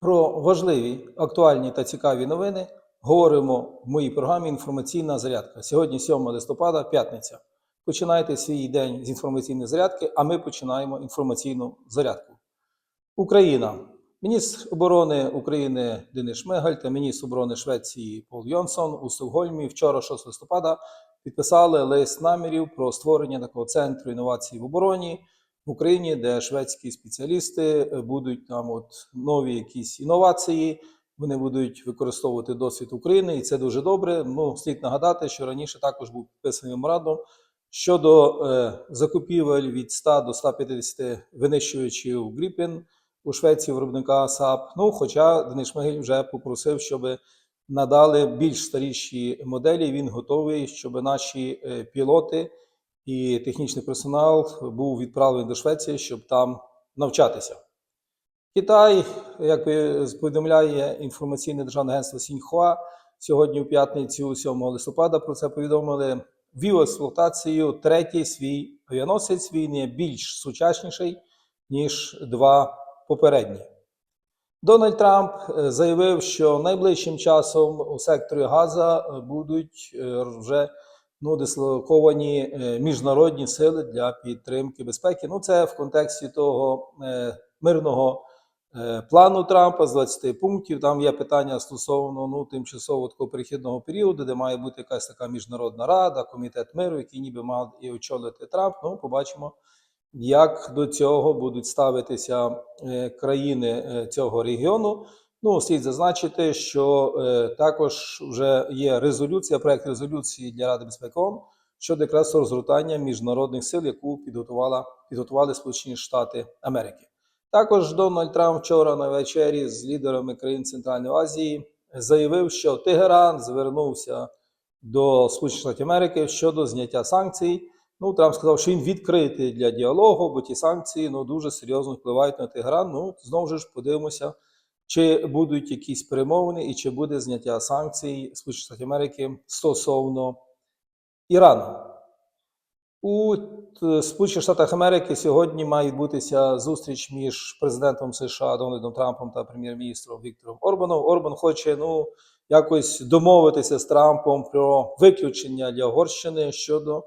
Про важливі, актуальні та цікаві новини говоримо в моїй програмі Інформаційна зарядка. Сьогодні 7 листопада, п'ятниця. Починайте свій день з інформаційної зарядки, а ми починаємо інформаційну зарядку. Україна. Міністр оборони України Денис Шмигаль та міністр оборони Швеції Пол Йонсон у Стокгольмі вчора, 6 листопада, підписали лист намірів про створення такого центру інновацій в обороні в Україні, де шведські спеціалісти е, будуть там от нові якісь інновації. Вони будуть використовувати досвід України, і це дуже добре. Ну слід нагадати, що раніше також був підписаний меморандум щодо е, закупівель від 100 до 150 винищувачів Гріпін у Швеції виробника САП. Ну, хоча Денис Шмигель вже попросив, щоб надали більш старіші моделі. Він готовий, щоб наші е, пілоти і технічний персонал був відправлений до Швеції, щоб там навчатися. Китай, як повідомляє інформаційне державне агентство Сіньхуа, сьогодні у п'ятницю, 7 листопада, про це повідомили, ввів експлуатацію третій свій авіаносець. Він є більш сучасніший, ніж два попередні. Дональд Трамп е, заявив, що найближчим часом у секторі Газа е, будуть е, вже ну, дислоковані е, міжнародні сили для підтримки безпеки. Ну, це в контексті того е, мирного е, плану Трампа з 20 пунктів. Там є питання стосовно ну, тимчасово такого перехідного періоду, де має бути якась така міжнародна рада, комітет миру, який ніби мав і очолити Трамп. Ну, побачимо. Як до цього будуть ставитися країни цього регіону? Ну, слід зазначити, що е, також вже є резолюція, проект резолюції для Ради безпеки ООН щодо якраз розгортання міжнародних сил, яку підготувала підготували Сполучені Штати Америки. Також Дональд Трамп вчора на вечері з лідерами країн Центральної Азії заявив, що Тегеран звернувся до Сполучених Штатів Америки щодо зняття санкцій. Ну, Трамп сказав, що він відкритий для діалогу, бо ті санкції ну, дуже серйозно впливають на Тегеран. Ну, знову ж подивимося, чи будуть якісь перемовини і чи буде зняття санкцій Сполучених Штатів Америки стосовно Ірану. У Сполучених Штатах Америки сьогодні має відбутися зустріч між президентом США Дональдом Трампом та прем'єр-міністром Віктором Орбаном. Орбан хоче ну, якось домовитися з Трампом про виключення для Угорщини щодо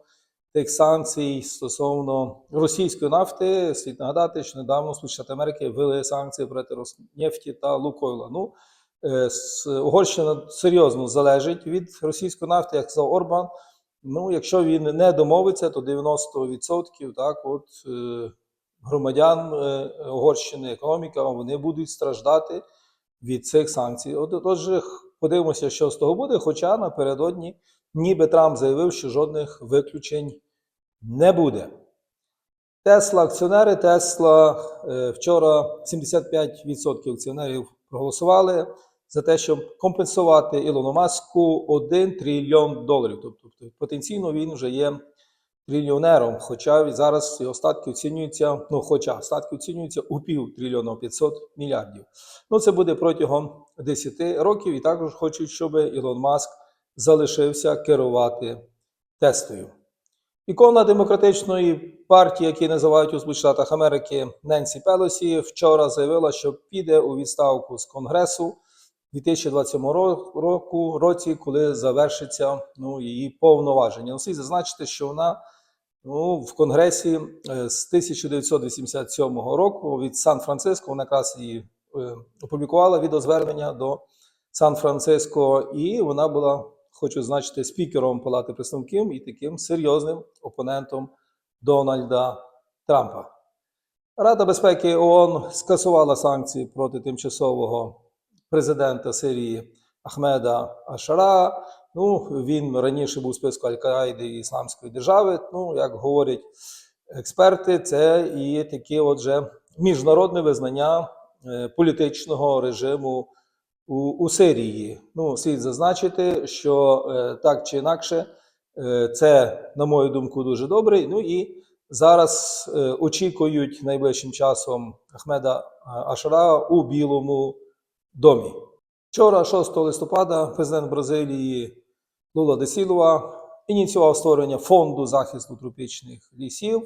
тих санкцій стосовно російської нафти. Слід нагадати, що недавно Сполучені Штати Америки ввели санкції проти Роснефті та Лукойла. Ну, е, Угорщина серйозно залежить від російської нафти, як сказав Орбан. Ну, якщо він не домовиться, то 90% так, от, е, громадян е, Угорщини, економіка, вони будуть страждати від цих санкцій. Отже, подивимося, що з того буде. Хоча напередодні ніби Трамп заявив, що жодних виключень не буде. Тесла, акціонери Тесла е, вчора 75% акціонерів проголосували за те, щоб компенсувати Ілону Маску 1 трильйон доларів. Тобто потенційно він вже є трильйонером, хоча зараз його статки оцінюються, ну хоча статки оцінюються у пів трильйона 500 мільярдів. Ну це буде протягом 10 років, і також хочуть, щоб Ілон Маск залишився керувати Теслою. Ікона демократичної партії, які називають у Сполучених Америки Ненсі Пелосі, вчора заявила, що піде у відставку з Конгресу у 2027 року, році, коли завершиться ну, її повноваження. Слід зазначити, що вона ну, в Конгресі е, з 1987 року від Сан-Франциско, вона якраз її е, опублікувала відеозвернення до Сан-Франциско, і вона була, хочу значити, спікером Палати представників і таким серйозним опонентом Дональда Трампа. Рада безпеки ООН скасувала санкції проти тимчасового президента Сирії Ахмеда Ашара. Ну, він раніше був у списку Аль-Каїди і Ісламської держави. Ну, як говорять експерти, це і таке отже міжнародне визнання е, політичного режиму у, у Сирії. Ну, слід зазначити, що е, так чи інакше, е, це, на мою думку, дуже добре. Ну і зараз е, очікують найближчим часом Ахмеда е, Ашара у Білому домі. Вчора, 6 листопада, президент Бразилії Лула де Сілова ініціював створення фонду захисту тропічних лісів.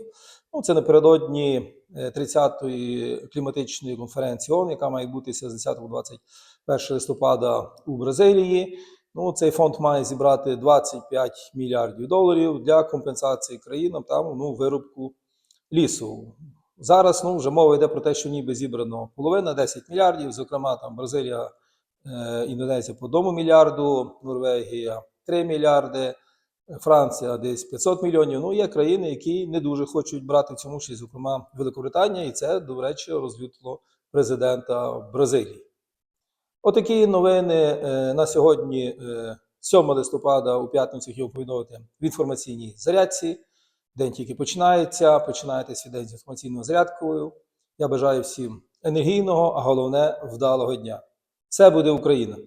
Ну, це напередодні е, 30-ї кліматичної конференції ООН, яка має бутися з 10-21 листопада у Бразилії. Ну, цей фонд має зібрати 25 мільярдів доларів для компенсації країнам там ну, виробку лісу. Зараз ну, вже мова йде про те, що ніби зібрано половина 10 мільярдів. Зокрема, там Бразилія, е, Індонезія по одному мільярду, Норвегія 3 мільярди, Франція десь 500 мільйонів. Ну, є країни, які не дуже хочуть брати в цьому участь, зокрема Великобританія, і це, до речі, розлютило президента Бразилії. Отакі новини е, на сьогодні, е, 7 листопада, у п'ятницю хотів повідомити в інформаційній зарядці. День тільки починається. Починаєте свій день з інформаційною зарядкою. Я бажаю всім енергійного, а головне вдалого дня. Все буде Україна!